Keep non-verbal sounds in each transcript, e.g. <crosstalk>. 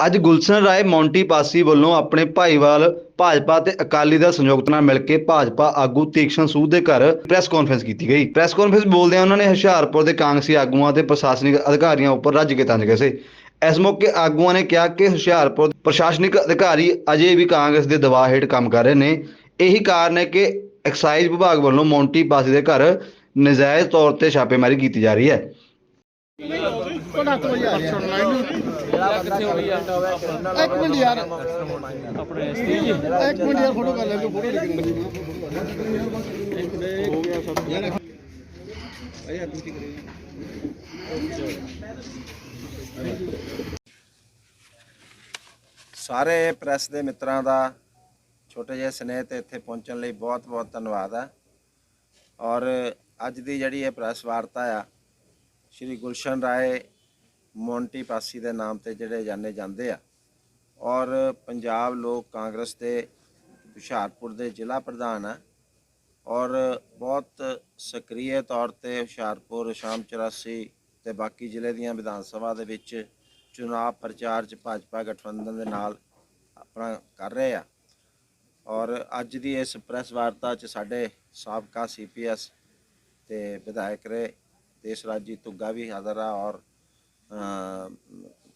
ਅੱਜ ਗੁਲਸ਼ਨ ਰਾਏ ਮੌਂਟੀ ਪਾਸੀ ਵੱਲੋਂ ਆਪਣੇ ਭਾਈਵਾਲ ਭਾਜਪਾ ਤੇ ਅਕਾਲੀ ਦਲ ਸੰਯੁਕਤ ਨਾਲ ਮਿਲ ਕੇ ਭਾਜਪਾ ਆਗੂ ਤੀਕਸ਼ਣ ਸੂਦ ਦੇ ਘਰ ਪ੍ਰੈਸ ਕਾਨਫਰੰਸ ਕੀਤੀ ਗਈ। ਪ੍ਰੈਸ ਕਾਨਫਰੰਸ ਬੋਲਦਿਆਂ ਉਹਨਾਂ ਨੇ ਹੁਸ਼ਿਆਰਪੁਰ ਦੇ ਕਾਂਗਰਸੀ ਆਗੂਆਂ ਤੇ ਪ੍ਰਸ਼ਾਸਨਿਕ ਅਧਿਕਾਰੀਆਂ ਉੱਪਰ ਰੱਜ ਕੇ ਤੰਜ ਗਏ ਸੀ ਇਸ ਮੌਕੇ ਆਗੂਆਂ ਨੇ ਕਿਹਾ ਕਿ ਹੁਸ਼ਿਆਰਪੁਰ ਪ੍ਰਸ਼ਾਸਨਿਕ ਅਧਿਕਾਰੀ ਅਜੇ ਵੀ ਕਾਂਗਰਸ ਦੇ ਦਬਾਅ ਹੇਠ ਕੰਮ ਕਰ ਰਹੇ ਨੇ। ਇਹੀ ਕਾਰਨ ਹੈ ਕਿ ਐਕਸਾਈਜ਼ ਵਿਭਾਗ ਵੱਲੋਂ ਮੌਂਟੀ ਪਾਸੀ ਦੇ ਘਰ ਨਜਾਇਜ਼ ਤੌਰ ਤੇ ਛਾਪੇਮਾਰੀ ਕੀਤੀ ਜਾ ਰਹੀ ਹੈ। ਤੁਹਾਡਾ ਤੋਂ ਯਾਰ ਕਿੱਥੇ ਹੋ ਆ ਇੱਕ ਮਿੰਟ ਯਾਰ। ਆਪਣੇ ਸਟੇਜ ਇੱਕ ਮਿੰਟ ਯਾਰ ਫੋਟੋ ਕਰ ਲੈ ਤੂੰ ਫੋਟੋ ਲਿਖਣੀ ਸਾਰੇ ਪ੍ਰੈਸ ਦੇ ਮਿੱਤਰਾਂ ਦਾ ਛੋਟੇ ਜਿਹੇ ਸਨੇਹ ਤੇ ਇੱਥੇ ਪਹੁੰਚਣ ਲਈ ਬਹੁਤ-ਬਹੁਤ ਧੰਨਵਾਦ ਹੈ ਔਰ ਅੱਜ ਦੀ ਜਿਹੜੀ ਇਹ ਪ੍ਰੈਸ ਵਾਰਤਾ ਆ, ਸ਼੍ਰੀ ਗੁਲਸ਼ਨ ਰਾਏ ਮੌਂਟੀ ਪਾਸੀ ਦੇ ਨਾਮ ਤੇ ਜਿਹੜੇ ਜਾਣੇ ਜਾਂਦੇ ਆ। ਔਰ ਪੰਜਾਬ ਲੋਕ ਕਾਂਗਰਸ ਦੇ ਹੁਸ਼ਿਆਰਪੁਰ ਦੇ ਜ਼ਿਲ੍ਹਾ ਪ੍ਰਧਾਨ ਆ। ਔਰ ਬਹੁਤ ਸਕਰੀਏ ਤੌਰ ਤੇ ਹੁਸ਼ਿਆਰਪੁਰ, ਸ਼ਾਮ 84 ਤੇ ਬਾਕੀ ਜ਼ਿਲ੍ਹੇ ਦੀਆਂ ਵਿਧਾਨ ਸਭਾ ਦੇ ਵਿੱਚ ਚੁਣਾਵ ਪ੍ਰਚਾਰ ਚ ਭਾਜਪਾ ਗਠਬੰਧਨ ਦੇ ਨਾਲ ਆਪਣਾ ਕਰ ਰਹੇ ਆ। ਔਰ ਅੱਜ ਦੀ ਇਸ ਪ੍ਰੈਸ ਵਾਰਤਾ ਚ ਸਾਡੇ ਸਾਬਕਾ ਸੀਪੀਐਸ ਤੇ ਵਿਧਾਇਕ ਰਹੇ, ਦੇਸ਼ ਰਾਜੀ ਤੁੱਗਾ ਵੀ ਹਾਜ਼ਰ ਆ ਔਰ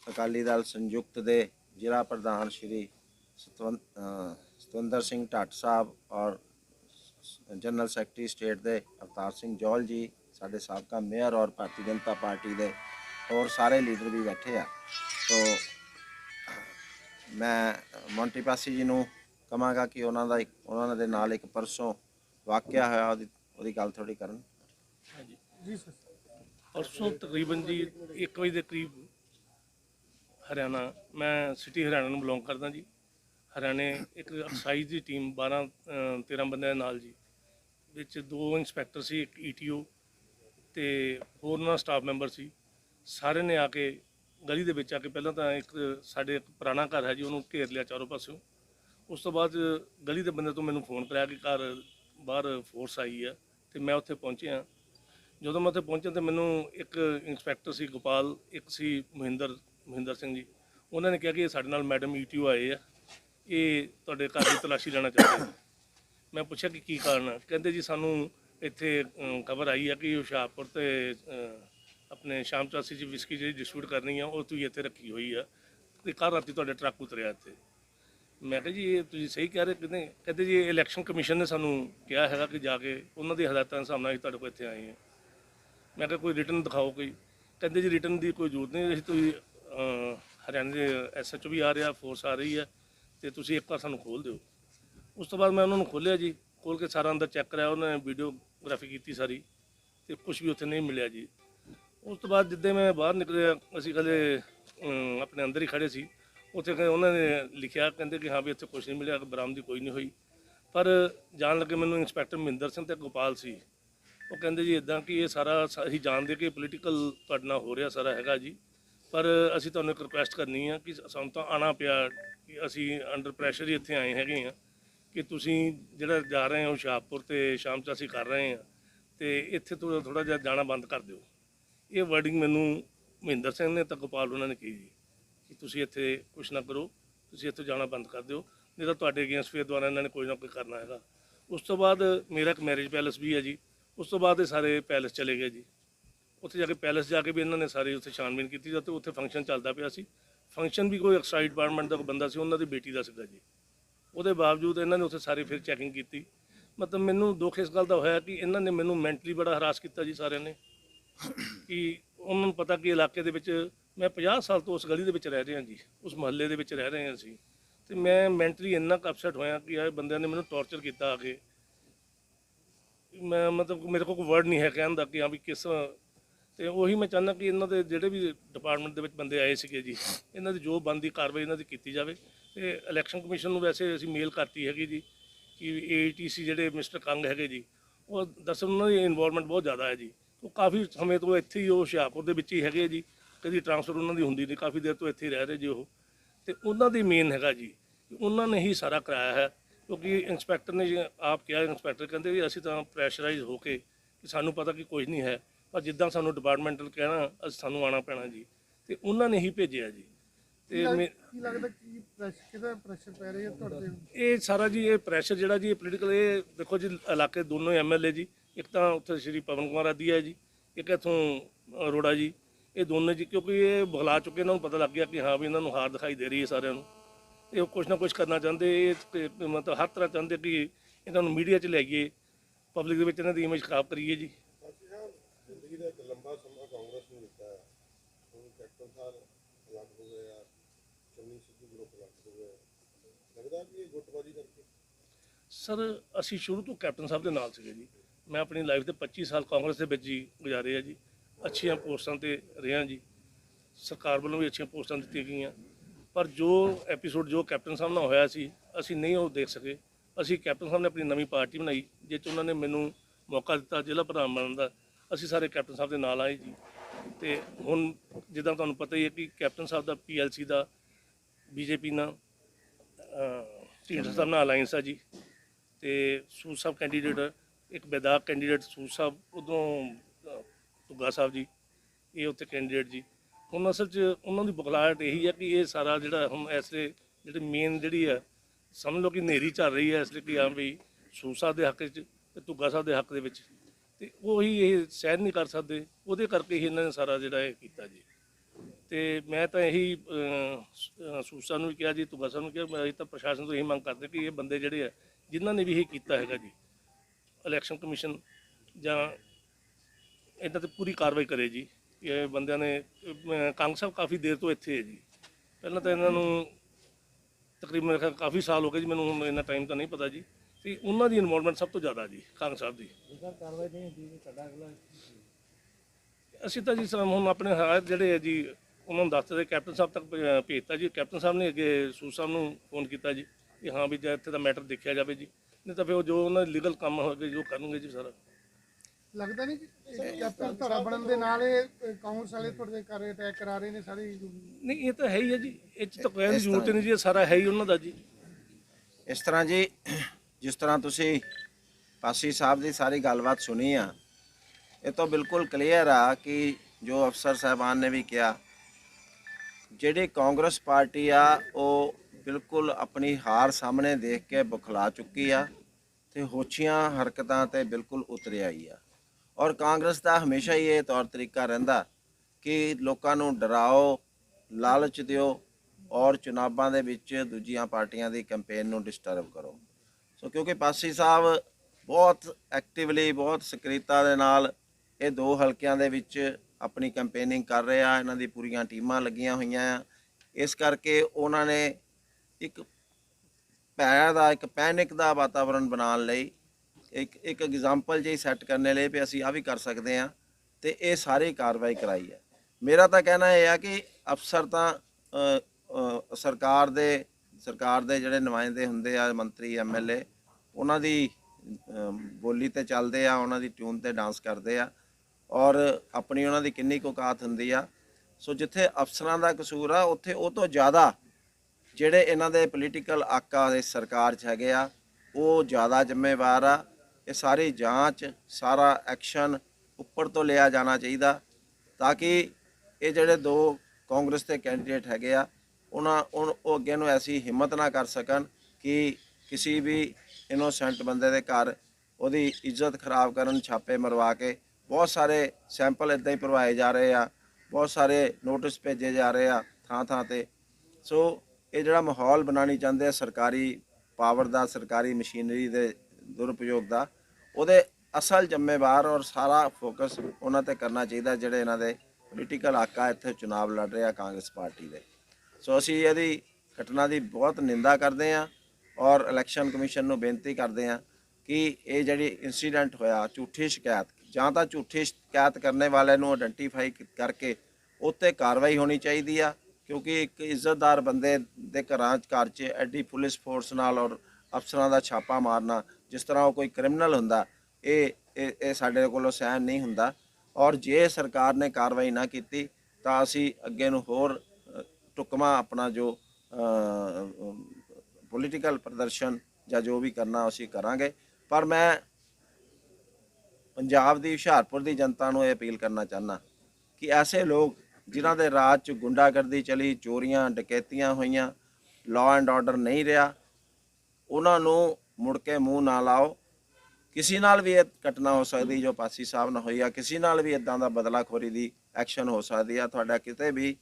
ਅਕਾਲੀ ਦਲ ਸੰਯੁਕਤ ਦੇ ਜ਼ਿਲ੍ਹਾ ਪ੍ਰਧਾਨ ਸ਼੍ਰੀ ਸਤਵੰ- ਸਤਵਿੰਦਰ ਸਿੰਘ ਢੱਟ ਸਾਹਿਬ ਔਰ ਜਨਰਲ ਸੈਕਟਰੀ ਸਟੇਟ ਦੇ ਅਵਤਾਰ ਸਿੰਘ ਜੋਲ ਜੀ, ਸਾਡੇ ਸਾਬਕਾ ਮੇਅਰ ਔਰ ਭਾਰਤੀ ਜਨਤਾ ਪਾਰਟੀ ਦੇ ਹੋਰ ਸਾਰੇ ਲੀਡਰ ਵੀ ਬੈਠੇ ਆ। ਤੋ, ਮੈਂ ਮੌਂਟੀ ਪਾਸੀ ਜੀ ਨੂੰ ਕਹਾਂਗਾ ਕਿ ਉਹਨਾਂ ਦਾ ਇੱਕ, ਉਹਨਾਂ ਦੇ ਨਾਲ ਇੱਕ ਪਰਸੋਂ ਵਾਕਿਆ ਹੋਇਆ ਉਹਦੀ ਉਹਦੀ ਗੱਲ ਥੋੜੀ ਕਰਨ। ਪਰਸੋਂ ਤਕਰੀਬਨ ਜੀ 1 ਵਜੇ ਦੇ ਕਰੀਬ ਹਰਿਆਣਾ ਮੈਂ ਸਿਟੀ ਹਰਿਆਣਾ ਨੂੰ ਬਿਲੋਂਗ ਕਰਦਾ ਜੀ। ਹਰਿਆਣੇ ਇੱਕ ਐਕਸਾਈਜ਼ ਦੀ ਟੀਮ 12 ਅ, 13 ਬੰਦਿਆਂ ਦੇ ਨਾਲ ਜੀ। ਵਿੱਚ ਦੋ ਇੰਸਪੈਕਟਰ ਸੀ ਇੱਕ ਈਟੀਓ ਤੇ ਹੋਰ ਉਹਨਾਂ ਸਟਾਫ ਮੈਂਬਰ ਸੀ। ਸਾਰੇ ਨੇ ਆ ਕੇ ਗਲੀ ਦੇ ਵਿੱਚ ਆ ਕੇ ਪਹਿਲਾਂ ਤਾਂ ਇੱਕ ਸਾਡੇ ਇੱਕ ਪੁਰਾਣਾ ਘਰ ਹੈ ਜੀ ਉਹਨੂੰ ਘੇਰ ਲਿਆ ਚਾਰੋਂ ਪਾਸਿਓਂ। ਉਸ ਤੋਂ ਬਾਅਦ ਗਲੀ ਦੇ ਬੰਦੇ ਤੋਂ ਮੈਨੂੰ ਫੋਨ ਕਰਾਇਆ ਕਿ ਘਰ ਬਾਹਰ ਫੋਰਸ ਆਈ ਆ ਤੇ ਮੈਂ ਉੱਥੇ ਪਹੁੰਚਿਆ। ਜਦੋਂ ਮੈਂ ਉੱਥੇ ਪਹੁੰਚਿਆ ਤੇ ਮੈਨੂੰ ਇੱਕ ਇੰਸਪੈਕਟਰ ਸੀ ਗੋਪਾਲ, ਇੱਕ ਸੀ ਮਹਿੰਦਰ ਮਹਿੰਦਰ ਸਿੰਘ ਜੀ। ਉਹਨਾਂ ਨੇ ਕਿਹਾ ਕਿ ਇਹ ਸਾਡੇ ਨਾਲ ਮੈਡਮ ਈਟੀਓ ਆਏ ਆ, ਇਹ ਤੁਹਾਡੇ ਘਰ ਦੀ ਤਲਾਸ਼ੀ ਲੈਣਾ ਚਾਹੁੰਦੇ ਨੇ ਮੈਂ ਪੁੱਛਿਆ ਕਿ ਕੀ ਕਾਰਨ ਆ? ਕਹਿੰਦੇ ਜੀ ਸਾਨੂੰ ਇੱਥੇ ਖਬਰ ਆਈ ਹੈ ਕਿ ਹੁਸ਼ਿਆਰਪੁਰ ਤੇ ਆਪਣੇ ਸ਼ਾਮ ਚਾਸੀ ਜੀ ਵਿਸਕੀ ਜਿਹੜੀ ਡਿਸਟ੍ਰੀਬਿਊਟ ਕਰਨੀ ਆ, ਉਹ ਤੁਸੀਂ ਇੱਥੇ ਰੱਖੀ ਹੋਈ ਆ ਤੇ ਕੱਲ੍ਹ ਰਾਤੀ ਤੁਹਾਡੇ ਟਰੱਕ ਉਤਰਿਆ ਇੱਥੇ। ਮੈਂ ਕਿਹਾ ਜੀ, ਇਹ ਤੁਸੀਂ ਸਹੀ ਕਹਿ ਰਹੇ ਕਿਤੇ ਕਹਿੰਦੇ ਜੀ ਇਲੈਕਸ਼ਨ ਕਮਿਸ਼ਨ ਨੇ ਸਾਨੂੰ ਕਿਹਾ ਹੈਗਾ ਕਿ ਜਾ ਕੇ ਉਹਨਾਂ ਦੀ ਹਦਾਇਤਾਂ ਦੇ ਹਿਸਾਬ ਨਾਲ ਅਸੀਂ ਤੁਹਾਡੇ ਕੋਲ ਇੱਥੇ ਆਏ ਹਾਂ ਮੈਂ ਕਿਹਾ ਕੋਈ ਰਿਟਰਨ ਦਿਖਾਓ ਕੋਈ। ਕਹਿੰਦੇ ਜੀ ਰਿਟਰਨ ਦੀ ਕੋਈ ਜ਼ਰੂਰਤ ਨਹੀਂ ਅਸੀਂ ਤੁਸੀਂ ਅਹ, ਹਰਿਆਣੇ ਦੇ ਐਸਐਚਓ ਵੀ ਆ ਰਿਹਾ ਫੋਰਸ ਆ ਰਹੀ ਹੈ ਤੇ ਤੁਸੀਂ ਇੱਕ ਵਾਰ ਸਾਨੂੰ ਖੋਲ ਦਿਓ। ਉਸ ਤੋਂ ਬਾਅਦ ਮੈਂ ਉਹਨਾਂ ਨੂੰ ਖੋਲ੍ਹਿਆ ਜੀ ਖੋਲ ਕੇ ਸਾਰਾ ਅੰਦਰ ਚੈੱਕ ਕਰਾਇਆ ਉਹਨਾਂ ਨੇ ਵੀਡੀਓਗ੍ਰਾਫੀ ਕੀਤੀ ਸਾਰੀ ਤੇ ਕੁਝ ਵੀ ਉੱਥੇ ਨਹੀਂ ਮਿਲਿਆ ਜੀ। ਉਸ ਤੋਂ ਬਾਅਦ ਜਿੱਦਾਂ ਮੈਂ ਬਾਹਰ ਨਿਕਲਿਆ ਅਸੀਂ ਕਦੇ ਅਮ, ਆਪਣੇ ਅੰਦਰ ਹੀ ਖੜੇ ਸੀ ਉੱਥੇ ਕਹਿੰਦੇ ਉਹਨਾਂ ਨੇ ਲਿਖਿਆ ਕਹਿੰਦੇ ਕਿ ਹਾਂ ਵੀ ਇੱਥੇ ਕੁਝ ਨਹੀਂ ਮਿਲਿਆ ਬਰਾਮਦੀ ਕੋਈ ਨਹੀਂ ਹੋਈ। ਪਰ ਜਾਣ ਲੱਗੇ ਮੈਨੂੰ ਇੰਸਪੈਕਟਰ ਮਹਿੰਦਰ ਸਿੰਘ ਤੇ ਗੋਪਾਲ ਸੀ। ਉਹ ਕਹਿੰਦੇ ਜੀ ਇਦਾਂ ਕਿ ਇਹ ਸਾਰਾ ਸ- ਅਸੀਂ ਜਾਣਦੇ ਕਿ ਪੋਲੀਟੀਕਲ ਤੁਹਾਡੇ ਨਾਲ ਹੋ ਰਿਹਾ ਸਾਰਾ ਹੈਗਾ ਜੀ। ਪਰ ਅਸੀਂ ਤੁਹਾਨੂੰ ਇੱਕ ਰਿਕੁਐਸਟ ਕਰਨੀ ਆ ਕਿ ਸਾਨੂੰ ਤਾਂ ਆਣਾ ਪਿਆ ਕਿ ਅਸੀਂ ਅੰਡਰ ਪ੍ਰੈਸ਼ਰ ਹੀ ਇੱਥੇ ਆਏ ਹੈਗੇ ਆ ਕਿ ਤੁਸੀਂ ਜਿਹੜਾ ਜਾ ਰਹੇ ਹੋ ਹੁਸ਼ਿਆਰਪੁਰ ਤੇ ਸ਼ਾਮ ਚ ਅਸੀਂ ਕਰ ਰਹੇ ਆ ਤੇ ਇੱਥੇ ਥੋੜਾ ਥੋੜਾ ਜਿਹਾ ਜਾਣਾ ਬੰਦ ਕਰ ਦਿਓ। ਇਹ ਵਰਡਿੰਗ ਮੈਨੂੰ ਮਹਿੰਦਰ ਸਿੰਘ ਨੇ ਤਾਂ ਗੋਪਾਲ ਉਹਨਾਂ ਨੇ ਕਹੀ ਜੀ ਕਿ ਤੁਸੀਂ ਇੱਥੇ ਕੁਛ ਨਾ ਕਰੋ, ਤੁਸੀਂ ਇੱਥੋਂ ਜਾਣਾ ਬੰਦ ਕਰ ਦਿਓ। ਨਹੀਂ ਤਾਂ ਤੁਹਾਡੇ ਅਗੇਂਸਟ ਫਿਰ ਦੁਬਾਰਾ ਇਹਨਾਂ ਨੇ ਕੋਈ ਨਾ ਕੋਈ ਕਰਨਾ ਹੈਗਾ। ਉਸ ਤੋਂ ਬਾਅਦ ਮੇਰਾ ਇੱਕ ਮੈਰਿਜ ਪੈਲੇਸ ਵੀ ਹੈ ਜੀ। ਉਸ ਤੋਂ ਬਾਅਦ ਇਹ ਸਾਰੇ ਪੈਲੇਸ ਚਲੇ ਗਏ ਜੀ। ਉੱਥੇ ਜਾ ਕੇ ਪੈਲੇਸ ਜਾ ਕੇ ਵੀ ਇਹਨਾਂ ਨੇ ਸਾਰੀ ਉੱਥੇ ਛਾਣਬੀਨ ਕੀਤੀ ਤੇ ਉੱਥੇ ਫੰਕਸ਼ਨ ਚੱਲਦਾ ਪਿਆ ਸੀ। ਫੰਕਸ਼ਨ ਵੀ ਕੋਈ ਐਕਸਾਈਜ਼ ਡਿਪਾਰਟਮੈਂਟ ਦਾ ਕੋਈ ਬੰਦਾ ਸੀ, ਉਹਨਾਂ ਦੀ ਬੇਟੀ ਦਾ ਸੀਗਾ ਜੀ। ਉਹਦੇ ਬਾਵਜੂਦ ਇਹਨਾਂ ਨੇ ਉੱਥੇ ਸਾਰੇ ਫਿਰ ਚੈਕਿੰਗ ਕੀਤੀ। ਮਤਲਬ ਮੈਨੂੰ ਦੁੱਖ ਇਸ ਗੱਲ ਦਾ ਹੋਇਆ ਕਿ ਇਹਨਾਂ ਨੇ ਮੈਨੂੰ ਮੈਂਟਲੀ ਬੜਾ ਹਰਾਸ ਕੀਤਾ ਜੀ ਸਾਰਿਆਂ ਨੇ। ਕਿ ਉਹਨਾਂ ਨੂੰ ਪਤਾ ਕਿ ਇਲਾਕੇ ਦੇ ਵਿੱਚ ਮੈਂ 50 ਸਾਲ ਤੋਂ ਉਸ ਗਲੀ ਦੇ ਵਿੱਚ ਰਹਿ ਰਿਹਾ ਜੀ, ਉਸ ਮਹੱਲੇ ਦੇ ਵਿੱਚ ਰਹਿ ਰਹੇ ਹਾਂ ਅਸੀਂ ਤੇ ਮੈਂ ਮੈਂਟਲੀ ਇੰਨਾ ਕੁ ਅਪਸੈਟ ਹੋਇਆ ਕਿ ਇਹ ਬੰਦਿਆਂ ਨੇ ਮੈਨੂੰ ਟੌਰਚਰ ਕੀਤਾ ਆ ਕੇ ਮੈਂ ਮਤਲਬ ਮੇਰੇ ਕੋਲ ਕੋਈ ਵਰਡ ਨਹੀਂ ਹੈ ਕਹਿਣ ਦਾ ਕਿ ਹਾਂ ਵੀ ਕਿਸ ਤੇ ਉਹੀ ਮੈਂ ਚਾਹੁੰਦਾ ਕਿ ਇਹਨਾਂ ਦੇ ਜਿਹੜੇ ਵੀ ਡਿਪਾਰਟਮੈਂਟ ਦੇ ਵਿੱਚ ਬੰਦੇ ਆਏ ਸੀਗੇ ਜੀ, ਇਹਨਾਂ ਦੀ ਜੋ ਬੰਦੀ ਕਾਰਵਾਈ ਇਹਨਾਂ ਦੀ ਕੀਤੀ ਜਾਵੇ ਤੇ ਇਲੈਕਸ਼ਨ ਕਮਿਸ਼ਨ ਨੂੰ ਵੈਸੇ ਅਸੀਂ ਮੇਲ ਕਰਤੀ ਹੈਗੀ ਜੀ ਕਿ ਏਟੀਸੀ ਜਿਹੜੇ ਮਿਸਟਰ ਕੰਗ ਹੈਗੇ ਜੀ, ਉਹ ਦਰਅਸਲ ਉਹਨਾਂ ਦੀ ਇਨਵੋਲਵਮੈਂਟ ਬਹੁਤ ਜ਼ਿਆਦਾ ਹੈ ਜੀ। ਉਹ ਕਾਫੀ ਸਮੇਂ ਤੋਂ ਇੱਥੇ ਹੀ ਉਹ ਹੁਸ਼ਿਆਰਪੁਰ ਦੇ ਵਿੱਚ ਹੀ ਹੈਗੇ ਜੀ, ਕਦੀ ਟ੍ਰਾਂਸਫਰ ਉਹਨਾਂ ਦੀ ਹੁੰਦੀ ਨਹੀਂ, ਕਾਫੀ ਦੇਰ ਤੋਂ ਇੱਥੇ ਰਹਿ ਰਹੇ ਜੀ ਉਹ। ਤੇ ਉਹਨਾਂ ਦੀ ਮੇਨ ਹੈਗਾ ਜੀ, ਉਹਨਾਂ ਨੇ ਹੀ ਸਾਰਾ ਕਰਾਇਆ ਹੈ। ਕਿਉਂਕਿ ਇੰਸਪੈਕਟਰ ਨੇ ਆਪ ਕਿਹਾ ਇੰਸਪੈਕਟਰ ਕਹਿੰਦੇ ਵੀ ਅਸੀਂ ਤਾਂ ਪ੍ਰੈਸ਼ਰਾਈਜ਼ ਹੋ ਕੇ ਕਿ ਸਾਨੂੰ ਪਤਾ ਕਿ ਕੁਝ ਨਹੀਂ ਹੈ ਪਰ ਜਿੱਦਾਂ ਸਾਨੂੰ ਡਿਪਾਰਟਮੈਂਟਲ ਕਹਿਣਾ ਅਸੀਂ ਸਾਨੂੰ ਆਉਣਾ ਪੈਣਾ ਜੀ। ਤੇ ਉਹਨਾਂ ਨੇ ਹੀ ਭੇਜਿਆ ਜੀ। ਤੇ ਕੀ ਲੱਗਦਾ ਕੀ ਪ੍ਰੈਸ਼ਰ ਕਿਹਦਾ ਪ੍ਰੈਸ਼ਰ ਪੈ ਰਿਹਾ ਤੁਹਾਡੇ? ਇਹ ਸਾਰਾ ਜੀ ਇਹ ਪ੍ਰੈਸ਼ਰ ਜਿਹੜਾ ਜੀ ਇਹ ਪੋਲੀਟੀਕਲ ਇਹ ਦੇਖੋ ਜੀ ਇਲਾਕੇ ਦੋਨੋਂ ਐਮਐਲਏ ਜੀ। ਇੱਕ ਤਾਂ ਉੱਥੇ ਸ਼੍ਰੀ ਪਵਨ ਕੁਮਾਰ ਆਦੀ ਹੈ ਜੀ ਇੱਕ ਇੱਥੋਂ ਅਰੋੜਾ ਜੀ। ਇਹ ਦੋਨੇ ਜੀ ਕਿਉਂਕਿ ਇਹ ਬੁਲਾ ਚੁੱਕੇ ਇਹਨਾਂ ਨੂੰ ਪਤਾ ਲੱਗ ਗਿਆ ਕਿ ਹਾਂ ਵੀ ਇਹਨਾਂ ਨੂੰ ਹਾਰ ਦਿਖਾਈ ਦੇ ਰਹੀ ਹੈ ਸਾਰਿਆਂ ਨੂੰ। ਇਹ ਕੁਝ ਨਾ ਕੁਝ ਕਰਨਾ ਚਾਹੁੰਦੇ ਇਹ ਮਤਲਬ ਹਰ ਤਰ੍ਹਾਂ ਚਾਹੁੰਦੇ ਕਿ ਇਹਨਾਂ ਨੂੰ ਮੀਡੀਆ 'ਚ ਲੈ ਗਏ ਪਬਲਿਕ ਦੇ ਵਿੱਚ ਇਹਨਾਂ ਦੀ ਇਮੇਜ ਖਰਾਬ ਕਰੀਏ ਜੀ। ਜ਼ਿੰਦਗੀ ਦਾ ਇੱਕ ਲੰਬਾ ਸਮਾਂ ਕਾਂਗਰਸ ਨੂੰ ਦਿੱਤਾ ਹੈ ਹੁਣ ਕੈਪਟਨ ਸਾਹਿਬ ਅਲੱਗ ਹੋ ਗਏ ਆ ਚੰਨੀ ਸਿੱਧੂ ਗਰੁੱਪ ਅਲੱਗ ਹੋ ਗਿਆ ਲੱਗਦਾ ਕਿ ਇਹ ਗੁੱਟਬਾਜੀ ਕਰਕੇ ਸਰ, ਅਸੀਂ ਸ਼ੁਰੂ ਤੋਂ ਕੈਪਟਨ ਸਾਹਿਬ ਦੇ ਨਾਲ ਸੀਗੇ ਜੀ। ਮੈਂ ਆਪਣੀ ਲਾਈਫ ਦੇ 25 ਸਾਲ ਕਾਂਗਰਸ ਦੇ ਵਿੱਚ ਹੀ ਗੁਜ਼ਾਰੇ ਆ ਜੀ। ਅੱਛੀਆਂ ਪੋਸਟਾਂ ਤੇ ਰਿਹਾ ਜੀ। ਸਰਕਾਰ ਵੱਲੋਂ ਵੀ ਅੱਛੀਆਂ ਪੋਸਟਾਂ ਦਿੱਤੀਆਂ ਗਈਆਂ। ਪਰ ਜੋ ਐਪੀਸੋਡ ਜੋ ਕੈਪਟਨ ਸਾਹਿਬ ਨਾਲ ਹੋਇਆ ਸੀ ਅਸੀਂ ਨਹੀਂ ਉਹ ਦੇਖ ਸਕੇ। ਅਸੀਂ ਕੈਪਟਨ ਸਾਹਿਬ ਨੇ ਆਪਣੀ ਨਵੀਂ ਪਾਰਟੀ ਬਣਾਈ ਜਿਸ 'ਚ ਉਹਨਾਂ ਨੇ ਮੈਨੂੰ ਮੌਕਾ ਦਿੱਤਾ ਜ਼ਿਲ੍ਹਾ ਪ੍ਰਧਾਨ ਬਣਨ ਦਾ। ਅਸੀਂ ਸਾਰੇ ਕੈਪਟਨ ਸਾਹਿਬ ਦੇ ਨਾਲ ਆਏ ਜੀ। ਤੇ ਹੁਣ ਜਿੱਦਾਂ ਤੁਹਾਨੂੰ ਪਤਾ ਹੀ ਹੈ ਕਿ ਕੈਪਟਨ ਸਾਹਿਬ ਦਾ ਪੀਐਲਸੀ ਦਾ ਬੀਜੇਪੀ ਨਾਲ ਢੀਂਡਸਾ ਸਾਹਿਬ ਨਾਲ ਅਲਾਈਅੰਸ ਆ ਜੀ। ਤੇ ਸੂਦ ਸਾਹਿਬ ਕੈਂਡੀਡੇਟ ਇੱਕ ਬੇਦਾਗ ਕੈਂਡੀਡੇਟ ਸੂਦ ਸਾਹਿਬ ਉਦੋਂ ਤੁੱਗਾ ਸਾਹਿਬ ਜੀ ਇਹ ਉੱਥੇ ਕੈਂਡੀਡੇਟ ਜੀ। ਹੁਣ ਅਸਲ 'ਚ ਉਹਨਾਂ ਦੀ ਬੁਖਲਾਹਟ ਇਹੀ ਹੈ ਕਿ ਇਹ ਸਾਰਾ ਜਿਹੜਾ ਹੁਣ ਐਸੇ ਜਿਹੜੇ ਮੇਨ ਜਿਹੜੀ ਹੈ ਸਮਝ ਲਓ ਕਿ ਨੇਰੀ ਚੱਲ ਰਹੀ ਹੈ ਇਸ ਲਈ ਕਿ ਹਾਂ ਵੀ ਸੂਦ ਸਾਹਿਬ ਦੇ ਹੱਕ 'ਚ ਤੇ ਤੁੱਗਾ ਸਾਹਿਬ ਦੇ ਹੱਕ ਦੇ ਵਿੱਚ। ਤੇ ਉਹੀ ਇਹ ਸਹਿਨ ਨਹੀਂ ਕਰ ਸਕਦੇ ਉਹਦੇ ਕਰਕੇ ਹੀ ਇਹਨਾਂ ਨੇ ਸਾਰਾ ਜਿਹੜਾ ਇਹ ਕੀਤਾ ਜੀ। ਤੇ ਮੈਂ ਤਾਂ ਇਹੀ ਅਹ, ਸ- ਸੂਸਾ ਨੂੰ ਵੀ ਕਿਹਾ ਜੀ ਤੁਗਾ ਸਾਹਿਬ ਨੂੰ ਕਿਹਾ ਮੈਂ ਅਸੀਂ ਤਾਂ ਪ੍ਰਸ਼ਾਸਨ ਤੋਂ ਇਹੀ ਮੰਗ ਕਰਦੇ ਕਿ ਇਹ ਬੰਦੇ ਜਿਹੜੇ ਆ ਜਿਨ੍ਹਾਂ ਨੇ ਵੀ ਇਹ ਕੀਤਾ ਹੈਗਾ ਜੀ ਇਲੈਕਸ਼ਨ ਕਮਿਸ਼ਨ ਜਾਂ ਇਹਨਾਂ ਤੇ ਪੂਰੀ ਕਾਰਵਾਈ ਕਰੇ ਜੀ। ਇਹ ਬੰਦਿਆਂ ਨੇ ਕਾਂਗ ਸਾਹਿਬ ਕਾਫੀ ਦੇਰ ਤੋਂ ਇੱਥੇ ਹੈ ਜੀ। ਪਹਿਲਾਂ ਤਾਂ ਇਹਨਾਂ ਨੂੰ ਤਕਰੀਬਨ ਕਾਫੀ ਸਾਲ ਹੋ ਗਏ ਜੀ ਮੈਨੂੰ ਹੁਣ ਇੰਨਾ ਟਾਈਮ ਤਾਂ ਨਹੀਂ ਪਤਾ ਜੀ। ਤੇ ਉਹਨਾਂ ਦੀ ਇਨਵੋਲਵਮੈਂਟ ਸਭ ਤੋਂ ਜ਼ਿਆਦਾ ਜੀ ਕਾਂਗ ਸਾਹਿਬ ਦੀ। ਅਸੀਂ ਤਾਂ ਜੀ ਹੁਣ ਆਪਣੇ ਹਾਲਾਤ ਜਿਹੜੇ ਹੈ ਜੀ ਉਹਨਾਂ ਨੂੰ ਦੱਸਦੇ ਕੈਪਟਨ ਸਾਹਿਬ ਤੱਕ ਭੇਜਤਾ ਜੀ। ਕੈਪਟਨ ਸਾਹਿਬ ਨੇ ਅੱਗੇ ਸੂ ਸਾਹਿਬ ਨੂੰ ਫੋਨ ਕੀਤਾ ਜੀ ਕਿ ਹਾਂ ਵੀ ਜੇ ਇੱਥੇ ਦਾ ਮੈਟਰ ਦੇਖਿਆ ਜਾਵੇ ਜੀ। ਨਹੀਂ ਤਾਂ ਫਿਰ ਉਹ ਜੋ ਉਹਨਾਂ ਦੇ ਲੀਗਲ ਕੰਮ ਹੋਵੇ ਜੋ ਕਰਨਗੇ ਜੀ ਸਾਰਾ। ਲੱਗਦਾ ਨਹੀਂ ਕਿ ਕੈਪਟਨ ਧੜਾ ਬਣਨ ਦੇ ਨਾਲ ਇਹ ਕਾਂਗਰਸ ਵਾਲੇ ਤੁਹਾਡੇ ਕਰ ਅਟੈਕ ਕਰਾ ਰਹੇ ਨੇ ਸਾਰੇ ਨਹੀਂ ਇਹ ਤਾਂ ਹੈ ਹੀ ਹੈ ਜੀ। ਇਹ 'ਚ ਤਾਂ ਕੋਈ ਜ਼ਰੂਰਤ ਨਹੀਂ ਜੀ ਇਹ ਸਾਰਾ ਹੈ ਹੀ ਉਹਨਾਂ ਦਾ ਜੀ। ਇਸ ਤਰ੍ਹਾਂ ਜੀ ਜਿਸ ਤਰ੍ਹਾਂ ਤੁਸੀਂ ਪਾਸੀ ਸਾਹਿਬ ਦੀ ਸਾਰੀ ਗੱਲਬਾਤ ਸੁਣੀ ਆ ਇਹ ਤਾਂ ਬਿਲਕੁਲ ਕਲੀਅਰ ਆ ਕਿ ਜੋ ਅਫਸਰ ਸਾਹਿਬਾਨ ਨੇ ਵੀ ਕਿਹਾ ਜਿਹੜੀ ਕਾਂਗਰਸ ਪਾਰਟੀ ਆ ਉਹ ਬਿਲਕੁਲ ਆਪਣੀ ਹਾਰ ਸਾਹਮਣੇ ਦੇਖ ਕੇ ਬੁਖਲਾ ਚੁੱਕੀ ਆ ਤੇ ਹੋਛੀਆਂ ਹਰਕਤਾਂ ਤੇ ਬਿਲਕੁਲ ਉਤਰ ਆਈ ਆ। ਔਰ ਕਾਂਗਰਸ ਦਾ ਹਮੇਸ਼ਾ ਹੀ ਇਹ ਤੌਰ ਤਰੀਕਾ ਰਹਿੰਦਾ ਕਿ ਲੋਕਾਂ ਨੂੰ ਡਰਾਓ, ਲਾਲਚ ਦਿਓ ਔਰ ਚੁਣਾਵਾਂ ਦੇ ਵਿੱਚ ਦੂਜੀਆਂ ਪਾਰਟੀਆਂ ਦੀ ਕੈਂਪੇਨ ਨੂੰ ਡਿਸਟਰਬ ਕਰੋ। ਸੋ ਕਿਉਂਕਿ ਪਾਸੀ ਸਾਹਿਬ ਬਹੁਤ ਐਕਟਿਵਲੀ ਬਹੁਤ ਸਕ੍ਰਿਤਾ ਦੇ ਨਾਲ ਇਹ ਦੋ ਹਲਕਿਆਂ ਦੇ ਵਿੱਚ ਆਪਣੀ ਕੈਂਪੇਨਿੰਗ ਕਰ ਰਹੇ ਆ ਇਹਨਾਂ ਦੀ ਪੂਰੀਆਂ ਟੀਮਾਂ ਲੱਗੀਆਂ ਹੋਈਆਂ ਆ। ਇਸ ਕਰਕੇ ਉਹਨਾਂ ਨੇ ਇੱਕ ਭੈ ਦਾ, ਇੱਕ ਪੈਨਿਕ ਦਾ ਵਾਤਾਵਰਣ ਬਣਾਉਣ ਲਈ ਇੱਕ ਇੱਕ ਐਗਜ਼ਾਮਪਲ ਜਿਹੀ ਸੈੱਟ ਕਰਨੇ ਲਈ ਵੀ ਅਸੀਂ ਆ ਵੀ ਕਰ ਸਕਦੇ ਆ ਤੇ ਇਹ ਸਾਰੀ ਕਾਰਵਾਈ ਕਰਾਈ ਹੈ। ਮੇਰਾ ਤਾਂ ਕਹਿਣਾ ਇਹ ਆ ਕਿ ਅਫਸਰ ਤਾਂ ਸਰਕਾਰ ਦੇ ਸਰਕਾਰ ਦੇ ਜਿਹੜੇ ਨੁਮਾਇੰਦੇ ਹੁੰਦੇ ਆ, ਮੰਤਰੀ ਐਮਐਲਏ ਉਹਨਾਂ ਦੀ ਬੋਲੀ ਤੇ ਚੱਲਦੇ ਆ, ਉਹਨਾਂ ਦੀ ਟਿਊਨ ਤੇ ਡਾਂਸ ਕਰਦੇ ਆ ਔਰ ਆਪਣੀ ਉਹਨਾਂ ਦੀ ਕਿੰਨੀ ਕੁ ਹੁੰਦੀ ਆ। ਸੋ ਜਿੱਥੇ ਅਫਸਰਾਂ ਦਾ ਕਸੂਰ ਆ, ਉੱਥੇ ਉਹ ਤੋਂ ਜ਼ਿਆਦਾ ਜਿਹੜੇ ਇਹਨਾਂ ਦੇ ਪੋਲੀਟੀਕਲ ਆਕਾ ਦੇ ਸਰਕਾਰ 'ਚ ਹੈਗੇ ਆ, ਉਹ ਜ਼ਿਆਦਾ ਜ਼ਿੰਮੇਵਾਰ ਆ ਇਹ ਸਾਰੀ ਜਾਂਚ, ਸਾਰਾ ਐਕਸ਼ਨ ਉੱਪਰ ਤੋਂ ਲਿਆ ਜਾਣਾ ਚਾਹੀਦਾ ਤਾਂ ਕਿ ਇਹ ਜਿਹੜੇ ਦੋ ਕਾਂਗਰਸ ਦੇ ਕੈਂਡੀਡੇਟ ਹੈਗੇ ਆ, ਉਹਨਾਂ ਉਨ- ਉਹ ਅੱਗੇ ਨੂੰ ਐਸੀ ਹਿੰਮਤ ਨਾ ਕਰ ਸਕਣ ਕਿ ਕਿਸੇ ਵੀ ਇਨੋਸੈਂਟ ਬੰਦੇ ਦੇ ਘਰ ਉਹਦੀ ਇੱਜ਼ਤ ਖਰਾਬ ਕਰਨ ਛਾਪੇ ਮਰਵਾ ਕੇ ਬਹੁਤ ਸਾਰੇ ਸੈਂਪਲ ਇਦਾਂ ਹੀ ਭਰਵਾਏ ਜਾ ਰਹੇ ਆ, ਬਹੁਤ ਸਾਰੇ ਨੋਟਿਸ ਭੇਜੇ ਜਾ ਰਹੇ ਆ ਥਾਂ ਥਾਂ ਤੇ। ਸੋ ਇਹ ਜਿਹੜਾ ਮਾਹੌਲ ਬਣਾਉਣੀ ਚਾਹੁੰਦੇ ਆ ਸਰਕਾਰੀ ਪਾਵਰ ਦਾ, ਸਰਕਾਰੀ ਮਸ਼ੀਨਰੀ ਦੇ ਦੁਰਉਪਯੋਗ ਦਾ ਉਹਦੇ ਅਸਲ ਜ਼ਿੰਮੇਵਾਰ ਔਰ ਸਾਰਾ ਫੋਕਸ ਉਹਨਾਂ ਤੇ ਕਰਨਾ ਚਾਹੀਦਾ ਜਿਹੜੇ ਇਹਨਾਂ ਦੇ ਪੋਲੀਟੀਕਲ ਆਕਾ ਇੱਥੇ ਚੁਣਾਵ ਲੜ ਰਹੇ ਆ ਕਾਂਗਰਸ ਪਾਰਟੀ ਦੇ। ਸੋ ਅਸੀਂ ਇਹਦੀ ਘਟਨਾ ਦੀ ਬਹੁਤ ਨਿੰਦਾ ਕਰਦੇ ਆ ਔਰ ਇਲੈਕਸ਼ਨ ਕਮਿਸ਼ਨ ਨੂੰ ਬੇਨਤੀ ਕਰਦੇ ਆ ਕਿ ਇਹ ਜਿਹੜੀ ਇਨਸੀਡੈਂਟ ਹੋਇਆ, ਝੂਠੀ ਸ਼ਿਕਾਇਤ, ਜਾਂ ਤਾਂ ਝੂਠੀ ਸ਼ਿਕਾਇਤ ਕਰਨੇ ਵਾਲੇ ਨੂੰ ਆਇਡੈਂਟੀਫਾਈ ਕਰਕੇ ਉੱਤੇ ਕਾਰਵਾਈ ਹੋਣੀ ਚਾਹੀਦੀ ਆ, ਕਿਉਂਕਿ ਇੱਕ ਇੱਜ਼ਤਦਾਰ ਬੰਦੇ ਦੇ ਘਰਾਂ 'ਚ, ਘਰ 'ਚ ਐਡੀ ਪੁਲਿਸ ਫੋਰਸ ਨਾਲ ਔਰ ਅਫਸਰਾਂ ਦਾ ਛਾਪਾ ਮਾਰਨਾ ਜਿਸ ਤਰ੍ਹਾਂ ਉਹ ਕੋਈ ਕ੍ਰਿਮੀਨਲ ਹੁੰਦਾ ਇਹ ਇਹ ਇਹ ਸਾਡੇ ਕੋਲੋਂ ਸਹਿਨ ਨਹੀਂ ਹੁੰਦਾ। ਔਰ ਜੇ ਸਰਕਾਰ ਨੇ ਕਾਰਵਾਈ ਨਾ ਕੀਤੀ ਤਾਂ ਅਸੀਂ ਅੱਗੇ ਨੂੰ ਹੋਰ ਅ, ਟੁਕਮਾ ਆਪਣਾ ਜੋ ਪੋਲੀਟੀਕਲ ਪ੍ਰਦਰਸ਼ਨ ਜਾਂ ਜੋ ਵੀ ਕਰਨਾ ਅਸੀਂ ਕਰਾਂਗੇ। ਪਰ ਮੈਂ ਪੰਜਾਬ ਦੀ ਹੁਸ਼ਿਆਰਪੁਰ ਦੀ ਜਨਤਾ ਨੂੰ ਇਹ ਅਪੀਲ ਕਰਨਾ ਚਾਹੁੰਦਾ ਕਿ ਐਸੇ ਲੋਕ ਜਿਨ੍ਹਾਂ ਦੇ ਰਾਜ 'ਚ ਗੁੰਡਾਗਰਦੀ ਚਲੀ ਚੋਰੀਆਂ ਡਕੈਤੀਆਂ ਹੋਈਆਂ ਲਾਅ ਐਂਡ ਆਰਡਰ ਨਹੀਂ ਰਿਹਾ ਉਹਨਾਂ ਨੂੰ ਮੁੜ ਕੇ ਮੂੰਹ ਨਾ ਲਾਓ। ਕਿਸੇ ਨਾਲ ਵੀ ਇਹ ਘਟਨਾ ਹੋ ਸਕਦੀ ਜੋ ਪਾਸੀ ਸਾਹਿਬ ਨਾਲ ਹੋਈ ਆ। ਕਿਸੇ ਨਾਲ ਵੀ ਇਦਾਂ ਦਾ ਬਦਲਾਖੋਰੀ ਦੀ ਐਕਸ਼ਨ ਹੋ ਸਕਦੀ ਆ। ਤੁਹਾਡਾ ਕਿਤੇ ਵੀ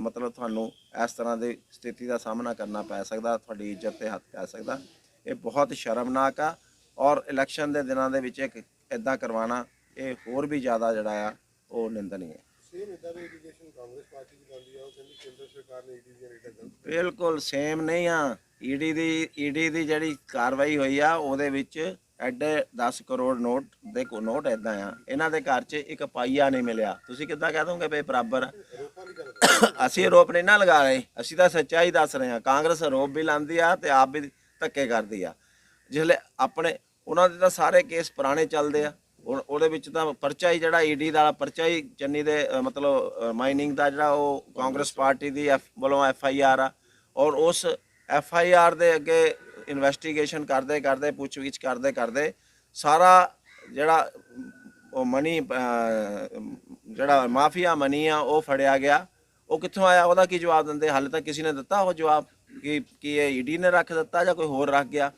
ਮਤਲਬ ਤੁਹਾਨੂੰ ਇਸ ਤਰ੍ਹਾਂ ਦੀ ਸਥਿਤੀ ਦਾ ਸਾਹਮਣਾ ਕਰਨਾ ਪੈ ਸਕਦਾ, ਤੁਹਾਡੀ ਇੱਜ਼ਤ ਤੇ ਹੱਥ ਪੈ ਸਕਦਾ। ਇਹ ਬਹੁਤ ਸ਼ਰਮਨਾਕ ਆ ਔਰ ਇਲੈਕਸ਼ਨ ਦੇ ਦਿਨਾਂ ਦੇ ਵਿੱਚ ਇੱਕ ਇਦਾਂ ਕਰਵਾਉਣਾ, ਇਹ ਹੋਰ ਵੀ ਜ਼ਿਆਦਾ ਜਿਹੜਾ ਆ, ਉਹ ਨਿੰਦਨੀ ਹੈ ਇਦਾਂ ਦੇ ਐਲੀਗੇਸ਼ਨ ਕਾਂਗਰਸ ਪਾਰਟੀ ਦੀ ਜਾਂਦੀ ਆ ਉਹ ਕਹਿੰਦੀ ਕੇਂਦਰ ਸਰਕਾਰ ਨੇ ਈਡੀ ਦੀਆਂ ਰੇਟਾਂ ਗਲਤ ਬਿਲਕੁਲ ਸੇਮ ਨਹੀਂ ਆ। ਈਡੀ ਦੀ ਈਡੀ ਦੀ ਜਿਹੜੀ ਕਾਰਵਾਈ ਹੋਈ ਆ ਉਹਦੇ ਵਿੱਚ ਐਡੇ 10 ਕਰੋੜ ਨੋਟ ਦੇ ਕੋ ਨੋਟ ਐਦਾਂ ਆ। ਇਹਨਾਂ ਦੇ ਘਰ 'ਚ ਇੱਕ ਪਾਈਆ ਨਹੀਂ ਮਿਲਿਆ। ਤੁਸੀਂ ਕਿੱਦਾਂ ਕਹਿ ਦੋਗੇ ਵੀ ਬਰਾਬਰ? ਆ? ਰੋਪਾਂ ਦੀ ਗੱਲ ਕਰ <coughs> ਅਸੀਂ ਆਰੋਪ ਨਹੀਂ ਨਾ ਲਗਾ ਰਹੇ। ਅਸੀਂ ਤਾਂ ਸੱਚਾਈ ਦੱਸ ਰਹੇ ਹਾਂ। ਕਾਂਗਰਸ ਆਰੋਪ ਵੀ ਲਾਉਂਦੀ ਆ ਤੇ ਆਪ ਵੀ ਧੱਕੇ ਕਰਦੀ ਆ। ਜਿਸਲੇ ਆਪਣੇ ਉਹਨਾਂ ਦੇ ਤਾਂ ਸਾਰੇ ਕੇਸ ਪੁਰਾਣੇ ਚੱਲਦੇ ਆ। ਹੁਣ ਉਹਦੇ ਵਿੱਚ ਤਾਂ ਪਰਚਾ ਹੀ ਜਿਹੜਾ ਈਡੀ ਦਾ ਪਰਚਾ ਹੀ ਚੰਨੀ ਦੇ ਅ, ਮਤਲਬ ਮਾਈਨਿੰਗ ਦਾ ਜਿਹੜਾ ਉਹ ਕਾਂਗਰਸ ਪਾਰਟੀ ਦੀ F ਵੱਲੋਂ ਐਫ ਆਈ ਆਰ ਆ। ਔਰ ਉਸ ਐਫ ਆਈ ਆਰ ਦੇ ਅੱਗੇ ਇਨਵੈਸਟੀਗੇਸ਼ਨ ਕਰਦੇ ਕਰਦੇ ਪੁੱਛਗਿੱਛ ਕਰਦੇ ਕਰਦੇ ਸਾਰਾ ਜਿਹੜਾ ਉਹ ਮਨੀ ਜਿਹੜਾ ਮਾਫੀਆ ਮਨੀ ਆ ਉਹ ਫੜਿਆ ਗਿਆ। ਉਹ ਕਿੱਥੋਂ ਆਇਆ? ਉਹਦਾ ਕੀ ਜਵਾਬ ਦਿੰਦੇ? ਹਾਲੇ ਤੱਕ ਕਿਸੇ ਨੇ ਦਿੱਤਾ ਉਹ ਜਵਾਬ? ਕਿ ਕਿ ਇਹ ਈਡੀ ਨੇ ਰੱਖ ਦਿੱਤਾ ਜਾਂ ਕੋਈ ਹੋਰ ਰੱਖ ਗਿਆ?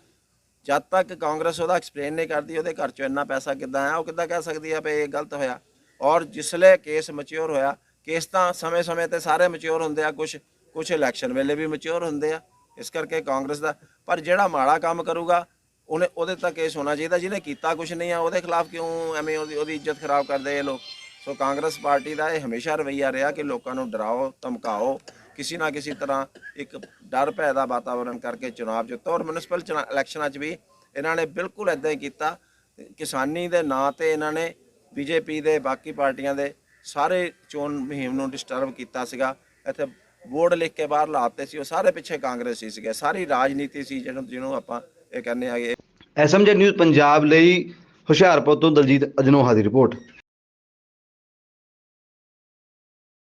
ਜਦ ਤੱਕ ਕਾਂਗਰਸ ਉਹਦਾ ਐਕਸਪਲੇਨ ਨਹੀਂ ਕਰਦੀ, ਉਹਦੇ ਘਰ ਚੋਂ ਇੰਨਾ ਪੈਸਾ ਕਿੱਦਾਂ ਆਇਆ ਉਹ ਕਿੱਦਾਂ ਕਹਿ ਸਕਦੀ ਆ ਵੀ ਇਹ ਗਲਤ ਹੋਇਆ। ਔਰ ਜਿਸਲੇ ਕੇਸ ਮੈਚੁਰ ਹੋਇਆ ਕੇਸ ਤਾਂ ਸਮੇਂ-ਸਮੇਂ ਤੇ ਸਾਰੇ ਮੈਚੁਰ ਹੁੰਦੇ ਆ ਕੁਝ ਕੁਝ ਇਲੈਕਸ਼ਨ ਵੇਲੇ ਵੀ ਮੈਚੁਰ ਹੁੰਦੇ ਆ, ਇਸ ਕਰਕੇ ਕਾਂਗਰਸ ਦਾ। ਪਰ ਜਿਹੜਾ ਮਾੜਾ ਕੰਮ ਕਰੂਗਾ, ਉਹਨੇ ਉਹਦੇ ਤਾਂ ਕੇਸ ਹੋਣਾ ਚਾਹੀਦਾ, ਜਿਹਨੇ ਕੀਤਾ ਕੁਝ ਨਹੀਂ ਆ, ਉਹਦੇ ਖਿਲਾਫ ਕਿਉਂ ਐਵੇਂ ਉਹਦੀ ਉਹਦੀ ਇੱਜ਼ਤ ਖਰਾਬ ਕਰਦੇ ਇਹ ਲੋਕ? ਸੋ ਕਾਂਗਰਸ ਪਾਰਟੀ ਦਾ ਇਹ ਹਮੇਸ਼ਾ ਰਵੱਈਆ ਰਿਹਾ ਕਿ ਲੋਕਾਂ ਨੂੰ ਡਰਾਓ, ਧਮਕਾਓ ਕਿਸੇ ਨਾ ਕਿਸੇ ਤਰ੍ਹਾਂ ਇੱਕ ਡਰ ਭੈ ਦਾ ਵਾਤਾਵਰਣ ਕਰਕੇ ਚੁਣਾਵ ਜਿੱਤੋ ਔਰ ਮਿਊਨਿਸਪਲ ਇਲੈਕਸ਼ਨਾਂ 'ਚ ਵੀ ਇਹਨਾਂ ਨੇ ਬਿਲਕੁਲ ਇਦਾਂ ਹੀ ਕੀਤਾ। ਕਿਸਾਨੀ ਦੇ ਨਾਂ ਤੇ ਇਹਨਾਂ ਨੇ ਬੀਜੇਪੀ ਦੇ ਬਾਕੀ ਪਾਰਟੀਆਂ ਦੇ ਸਾਰੇ ਚੋਣ ਮੁਹਿੰਮ ਨੂੰ ਡਿਸਟਰਬ ਕੀਤਾ ਸੀਗਾ। ਇੱਥੇ ਬੋਰਡ ਲਿਖ ਕੇ ਬਾਹਰ ਲਾਤੇ ਸੀ। ਉਹ ਸਾਰੇ ਪਿੱਛੇ ਕਾਂਗਰਸੀ ਸੀਗੇ। ਸਾਰੀ ਰਾਜਨੀਤੀ ਸੀ ਜਿਹਨੂੰ ਜਿਹਨੂੰ ਆਪਾਂ ਇਹ ਕਹਿੰਦੇ ਆਗੇ ਐਸਐਮਜੀ ਨਿਊਜ਼ ਪੰਜਾਬ ਲਈ ਹੁਸ਼ਿਆਰਪੁਰ ਤੋਂ ਦਲਜੀਤ ਅਜਨੋਹਾ ਦੀ ਰਿਪੋਰਟ।